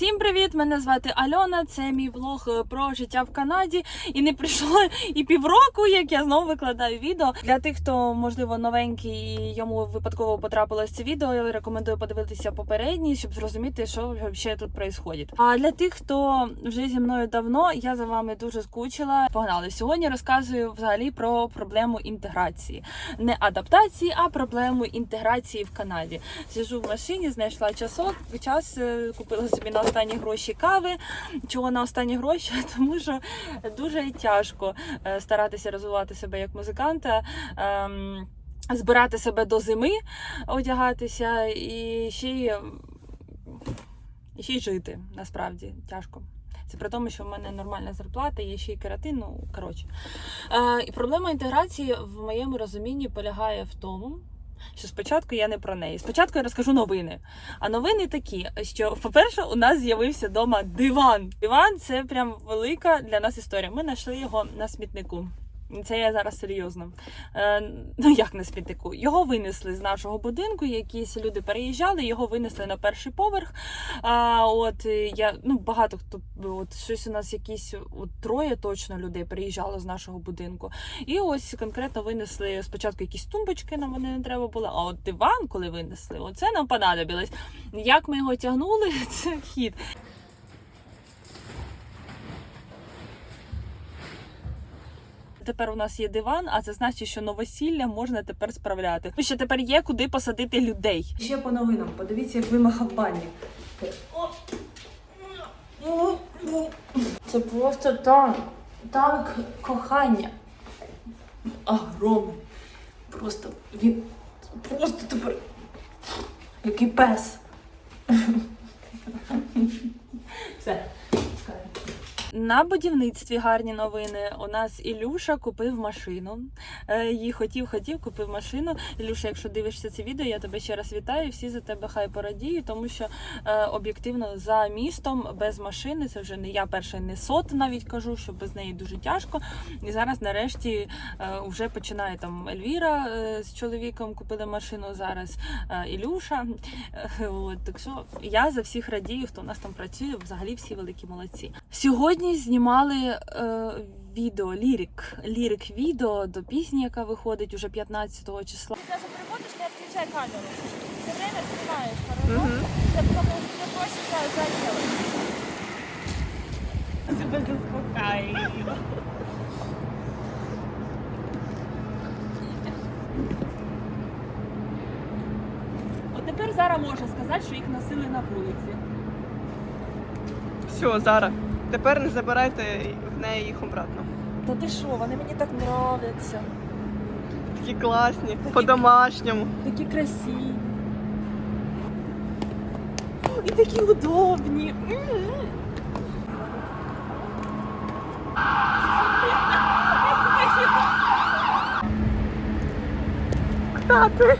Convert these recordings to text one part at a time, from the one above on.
Всім привіт! Мене звати Альона. Це мій влог е, про життя в Канаді. І не пройшло і півроку, як я знову викладаю відео. Для тих, хто можливо новенький і йому випадково потрапилось це відео. Я рекомендую подивитися попередні, щоб зрозуміти, що взагалі тут відбувається. А для тих, хто вже зі мною давно, я за вами дуже скучила. Погнали сьогодні. Розказую взагалі про проблему інтеграції, не адаптації, а проблему інтеграції в Канаді. Сижу в машині, знайшла часок, час е, купила собі на останні гроші кави. Чого на останні гроші? Тому що дуже тяжко е, старатися розвивати себе як музиканта. ем, Збирати себе до зими, одягатися і ще й, ще й жити насправді тяжко. Це при тому, що в мене нормальна зарплата, є ще й кератин, ну коротше. Е, проблема інтеграції в моєму розумінні полягає в тому, що спочатку я не про неї. Спочатку я розкажу новини. А новини такі, що, по-перше, у нас з'явився вдома диван. Диван це прям велика для нас історія. Ми знайшли його на смітнику. Це я зараз серйозно. Е, ну як на смітнику? Його винесли з нашого будинку. Якісь люди переїжджали, його винесли на перший поверх. А от я ну багато хто от щось у нас якісь от троє точно людей переїжджало з нашого будинку. І ось конкретно винесли спочатку якісь тумбочки, нам вони не треба було. А от диван, коли винесли, оце нам понадобилось. Як ми його тягнули, це хід. Тепер у нас є диван, а це значить, що новосілля можна тепер справляти. Ну, Ще тепер є куди посадити людей. Ще по новинам. Подивіться, як вимахав бані. Це просто танк. Танк кохання. Огромний. Просто він просто тепер. Який пес. Все. На будівництві гарні новини. У нас Ілюша купив машину. Е, Її хотів, хотів, купив машину. Ілюша, якщо дивишся це відео, я тебе ще раз вітаю. Всі за тебе хай порадіють, тому що е, об'єктивно за містом без машини це вже не я перша, не сот навіть кажу, що без неї дуже тяжко. І зараз нарешті е, вже починає там Ельвіра з чоловіком купили машину. Зараз Ілюша. От, так що я за всіх радію, хто у нас там працює. Взагалі всі великі молодці. Сьогодні знімали е, відео, лірик, лірик відео до пісні, яка виходить уже 15 числа. Ти навіть приходиш, не відключай камеру. Все время знімаєш, хорошо? Це тому що проще заїхали. Себе заспокаюю. От тепер зараз можна сказати, що їх носили на вулиці. Все, Зара. Тепер не забирайте в неї їх обратно. Та ти що, вони мені так нравляться. Такі класні, по-домашньому. Такі красиві. О, І такі удобні. М. Тати.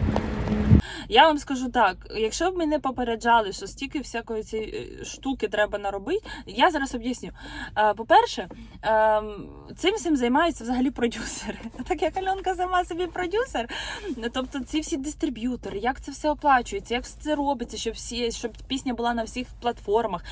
Я вам скажу так: якщо б мене попереджали, що стільки всякої цієї е, штуки треба наробити, я зараз об'ясню. Е, По-перше, ем, цим всім займаються взагалі продюсери. Так як Альонка сама собі продюсер. Тобто ці всі дистриб'ютори, як це все оплачується, як це робиться, щоб всі, щоб пісня була на всіх платформах.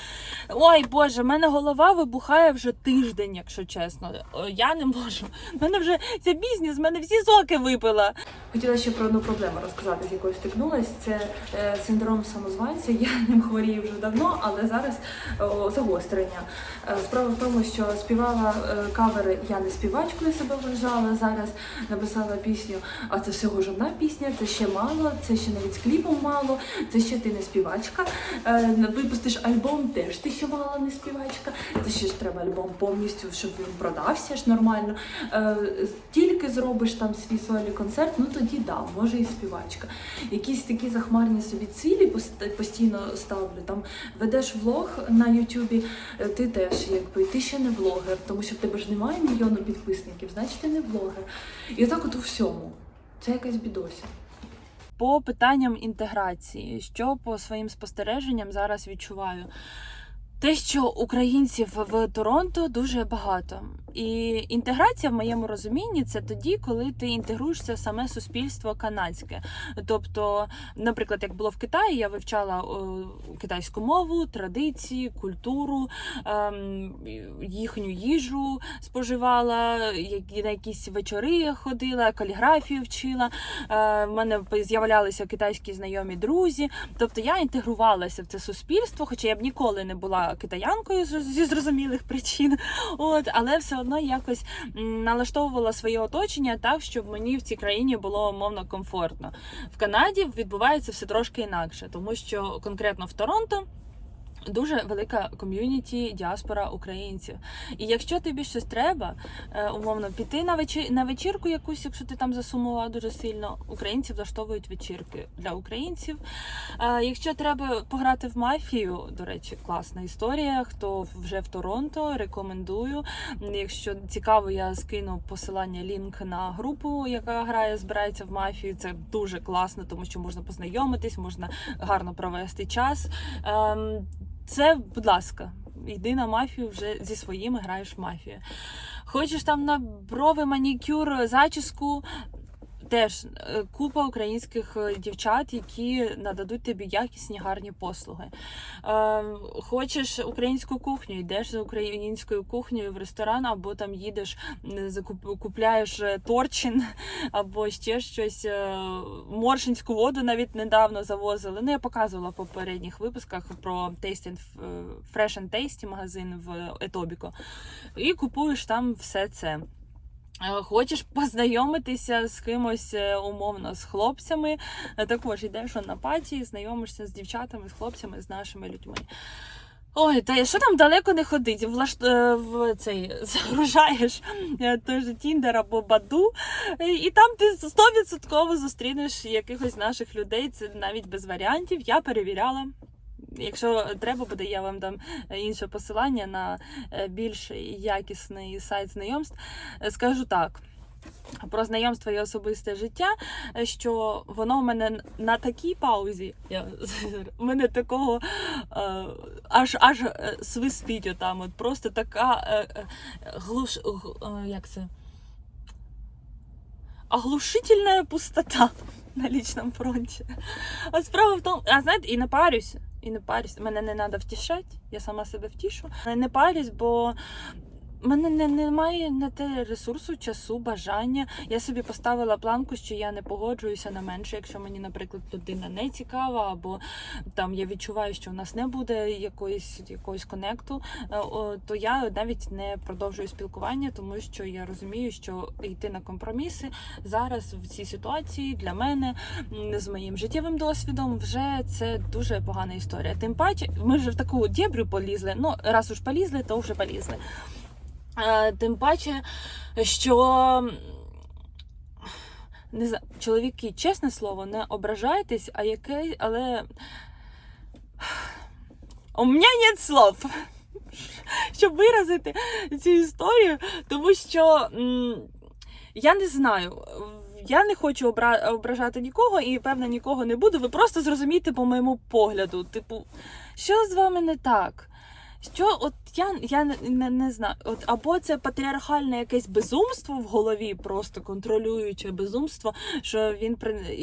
Ой Боже, в мене голова вибухає вже тиждень, якщо чесно. Я не можу. У мене вже це бізнес, в мене всі соки випила. Хотіла ще про одну проблему розказати, з якою стикнулася. Це е, синдром самозванця. Я ним хворію вже давно, але зараз о, загострення. Е, справа в тому, що співала е, кавери Я не співачкою себе вважала. Зараз написала пісню. А це всього ж одна пісня, це ще мало, це ще навіть з кліпом мало, це ще ти не співачка. Е, випустиш альбом, теж ти ще мало не співачка. Це ще ж треба альбом повністю, щоб він продався ж нормально. Е, тільки зробиш там свій сольний концерт, ну тоді да, може і співачка. Якісь такі захмарні собі цілі постійно ставлю. Там ведеш влог на Ютубі, е, ти теж якби ти ще не блогер, тому що в тебе ж немає мільйону підписників, значить ти не блогер. І отак от у всьому. Це якась бідося. По питанням інтеграції, що по своїм спостереженням зараз відчуваю. Те, що українців в Торонто дуже багато. І інтеграція в моєму розумінні це тоді, коли ти інтегруєшся в саме суспільство канадське. Тобто, наприклад, як було в Китаї, я вивчала китайську мову, традиції, культуру, ем, їхню їжу споживала, на якісь вечори ходила, каліграфію вчила. Е, в мене з'являлися китайські знайомі друзі. Тобто я інтегрувалася в це суспільство, хоча я б ніколи не була китаянкою зі зрозумілих причин. От, але все одно якось налаштовувала своє оточення так, щоб мені в цій країні було умовно комфортно. В Канаді відбувається все трошки інакше, тому що конкретно в Торонто. Дуже велика ком'юніті, діаспора українців. І якщо тобі щось треба, е, умовно, піти на вечір на вечірку якусь, якщо ти там засумував дуже сильно, українці влаштовують вечірки для українців. Е, Якщо треба пограти в мафію, до речі, класна історія. Хто вже в Торонто, рекомендую. Якщо цікаво, я скину посилання лінк на групу, яка грає, збирається в мафію. Це дуже класно, тому що можна познайомитись, можна гарно провести час. Це, будь ласка, йди на мафію вже зі своїми граєш в мафію. Хочеш там на брови, манікюр, зачіску. Теж е, купа українських е, дівчат, які нададуть тобі якісні гарні послуги. Е, хочеш українську кухню, йдеш за українською кухнею в ресторан, або там їдеш, купляєш торчин, або ще щось. Моршинську воду навіть недавно завозили. Ну, я показувала в попередніх випусках про Taste and, Fresh and Tasty магазин в Етобіко. І купуєш там все це. Е, Хочеш познайомитися з кимось е, умовно з хлопцями, е, також йдеш на паті, знайомишся з дівчатами, з хлопцями, з нашими людьми. Ой, та що там далеко не ходить? Влаш... В цей загружаєш той же Тіндер або Баду, і там ти стовідсотково зустрінеш якихось наших людей. Це навіть без варіантів. Я перевіряла. Якщо треба буде, я вам дам е, інше посилання на е, більш якісний сайт знайомств. Е, Скажу так. Про знайомство і особисте життя, що воно в мене на такій паузі. Я, в мене такого е, аж аж свистить отам. От просто така е, глуш, е, як це? Оглушительна пустота на лічному фронті. А справа в тому, а знаєте, і не парюсь, і не парюсь. Мене не треба втішати, я сама себе втішу. Не парюсь, бо мене не, немає на те ресурсу, часу, бажання. Я собі поставила планку, що я не погоджуюся на менше, якщо мені, наприклад, людина не цікава, або там я відчуваю, що в нас не буде якоїсь якогось конекту, е, то я навіть не продовжую спілкування, тому що я розумію, що йти на компроміси зараз в цій ситуації для мене з моїм життєвим досвідом вже це дуже погана історія. Тим паче, ми вже в таку дєбрю полізли. Ну раз уж полізли, то вже полізли. Е, Тим паче, що не знаю, чоловіки, чесне слово, не ображайтесь, а яке, але у мене нет слов, щоб виразити цю історію, тому що я не знаю. Я не хочу обра- ображати нікого і певно нікого не буду. Ви просто зрозумієте по моєму погляду. Типу, що з вами не так? Що, от я, я не, не, знаю, от або це патріархальне якесь безумство в голові, просто контролююче безумство, що він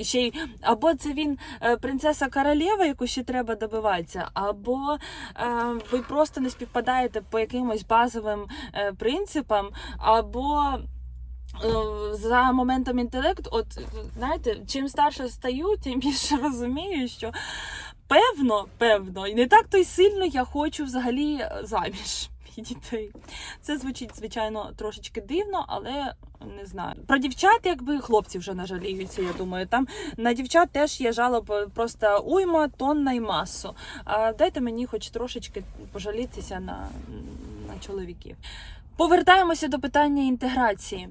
ще й або це він е, принцеса королева, яку ще треба добиватися, або е, ви просто не співпадаєте по якимось базовим е, принципам, або. е, За моментом інтелекту, от знаєте, чим старше стаю, тим більше розумію, що певно, певно, і не так то й сильно я хочу взагалі е, заміж і дітей. Це звучить, звичайно, трошечки дивно, але не знаю. Про дівчат, якби хлопці вже нажаліються, я думаю. Там на дівчат теж є жалоб просто уйма, тонна і масу. А дайте мені хоч трошечки пожалітися на, на чоловіків. Повертаємося до питання інтеграції.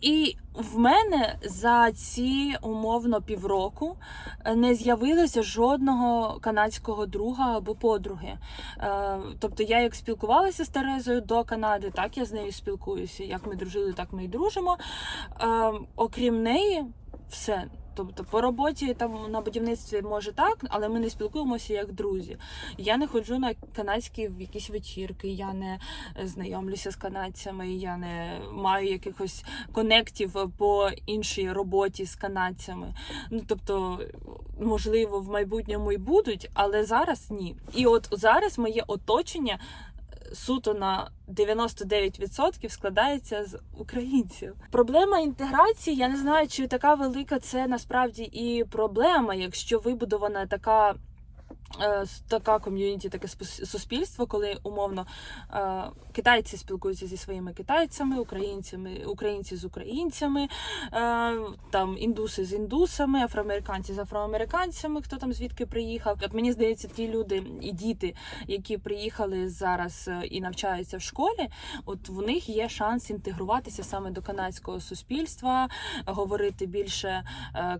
І в мене за ці умовно півроку е, не з'явилося жодного канадського друга або подруги. Е, Тобто я як спілкувалася з Терезою до Канади, так я з нею спілкуюся. Як ми дружили, так ми і дружимо. Е, Окрім неї, все. Тобто по роботі там на будівництві може так, але ми не спілкуємося як друзі. Я не ходжу на канадські якісь вечірки, я не е, знайомлюся з канадцями, я не маю якихось конектів по іншій роботі з канадцями. Ну тобто, можливо, в майбутньому і будуть, але зараз ні. І от зараз моє оточення суто на 99% складається з українців. Проблема інтеграції, я не знаю, чи така велика це насправді і проблема, якщо вибудована така. Е, Така ком'юніті, таке суспільство, коли умовно е, китайці спілкуються зі своїми китайцями, українцями, українці з українцями, е, там індуси з індусами, афроамериканці з афроамериканцями, хто там звідки приїхав. От мені здається, ті люди і діти, які приїхали зараз і навчаються в школі, от в них є шанс інтегруватися саме до канадського суспільства, говорити більше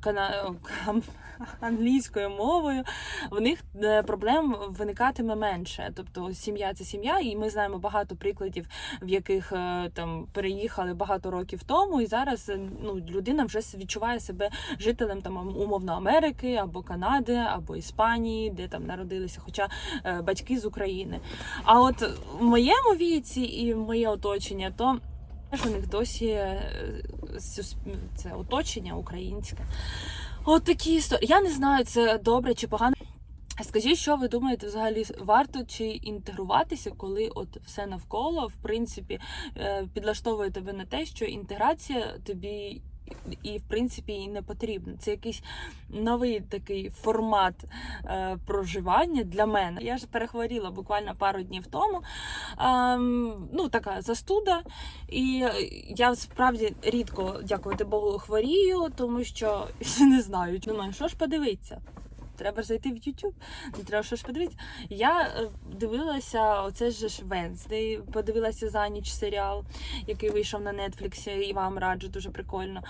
кана... англійською мовою. В них проблем виникатиме менше. Тобто сім'я це сім'я, і ми знаємо багато прикладів, в яких е, там переїхали багато років тому, і зараз е, ну людина вже відчуває себе жителем там умовно Америки або Канади, або Іспанії, де там народилися, хоча е, батьки з України. А от в моєму віці і моє оточення, то у них досі е, це оточення українське. От такі історії. Я не знаю, це добре чи погано. Скажіть, що ви думаєте, взагалі варто чи інтегруватися, коли от все навколо, в принципі, е, підлаштовує тебе на те, що інтеграція тобі і в принципі і не потрібна. Це якийсь новий такий формат е, проживання для мене. Я ж перехворіла буквально пару днів тому. Ем, ну, така застуда. І я справді рідко, дякувати Богу, хворію, тому що не знаю. Думаю, що ж подивитися. Треба ж зайти в YouTube, не треба що ж подивитися. Я е, дивилася, оце ж Wednesday, подивилася за ніч серіал, який вийшов на Нетфліксі, і вам раджу, дуже прикольно.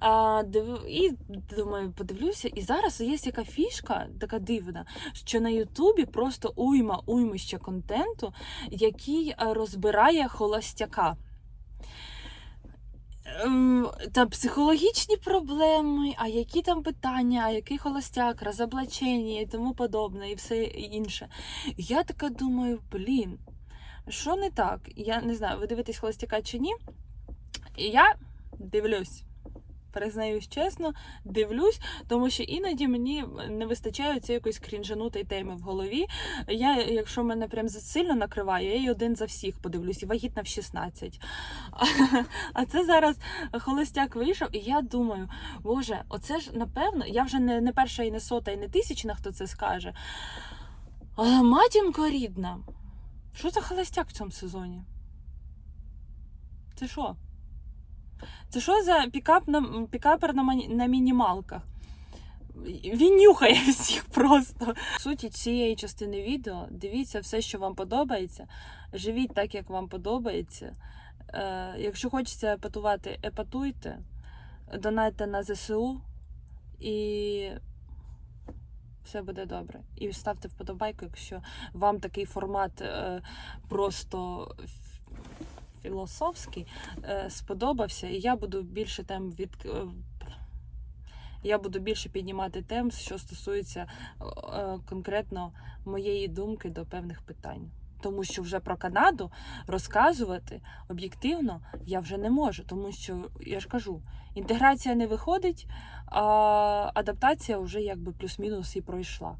А, див... І думаю, подивлюся. І зараз є яка фішка, така дивна, що на Ютубі просто уйма уймища контенту, який е, розбирає холостяка. Ем, Та психологічні проблеми, а які там питання, а який холостяк, розоблачення і тому подобне, і все інше. Я така думаю, блін, що не так? Я не знаю, ви дивитесь холостяка чи ні? І я дивлюсь. Признаюсь чесно, дивлюсь, тому що іноді мені не вистачає цієї якоїсь крінжанутої теми в голові. Я, якщо мене прям засильно накриває, я й один за всіх подивлюсь, і вагітна в 16. А це зараз холостяк вийшов, і я думаю, боже, оце ж напевно, я вже не, не перша і не сота, і не тисячна, хто це скаже. Але матінко рідна, що за холостяк в цьому сезоні? Це що? Це що за пікап на, пікапер на, на мінімалках? Він нюхає всіх просто. В суті цієї частини відео дивіться все, що вам подобається. Живіть так, як вам подобається. Е, якщо хочеться епатувати, епатуйте, донайте на ЗСУ і все буде добре. І ставте вподобайку, якщо вам такий формат е, просто філософський е, сподобався, і я буду більше тем від. е, Я буду більше піднімати тем, що стосується е, конкретно моєї думки до певних питань. Тому що вже про Канаду розказувати об'єктивно я вже не можу, тому що я ж кажу, інтеграція не виходить, а адаптація вже якби плюс-мінус і пройшла.